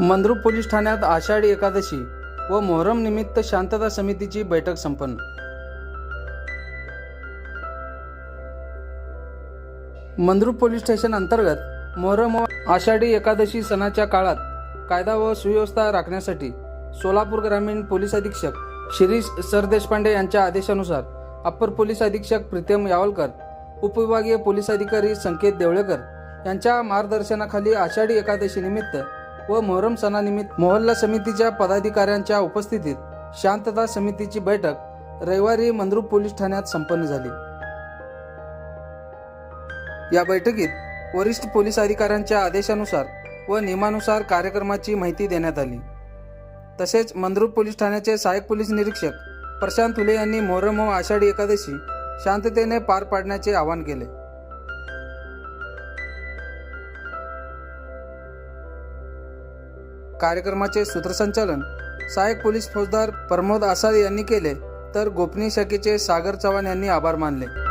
Mandrup police ठाण्यात आषाढी एकादशी व मोहरम निमित्त शांतता समितीची बैठक संपन्न. मंद्रुप पोलीस स्टेशन अंतर्गत मोहरम व आषाढी एकादशी सणाच्या काळात कायदा व सुव्यवस्था राखण्यासाठी सोलापूर ग्रामीण पोलीस अधीक्षक शिरीष सरदेशपांडे यांच्या आदेशानुसार अप्पर पोलीस अधीक्षक प्रीतम यावलकर उपविभागीय पोलीस अधिकारी संकेत देवळेकर यांच्या मार्गदर्शनाखाली आषाढी एकादशी निमित्त व मोहरम सणानिमित्त मोहल्ला समितीच्या पदाधिकाऱ्यांच्या उपस्थितीत शांतता समितीची बैठक रविवारी मंद्रुप पोलीस ठाण्यात संपन्न झाली. या बैठकीत वरिष्ठ पोलीस अधिकाऱ्यांच्या आदेशानुसार व नियमानुसार कार्यक्रमाची माहिती देण्यात आली. तसेच मंद्रुप पोलीस ठाण्याचे सहाय्यक पोलीस निरीक्षक प्रशांत फुले यांनी मोहरम व आषाढी एकादशी शांततेने पार पाडण्याचे आवाहन केले. कार्यक्रमाचे सूत्रसंचालन सहाय्यक पोलीस फौजदार प्रमोद आसाद यांनी केले तर गोपनीय शाखेचे सागर चव्हाण यांनी आभार मानले.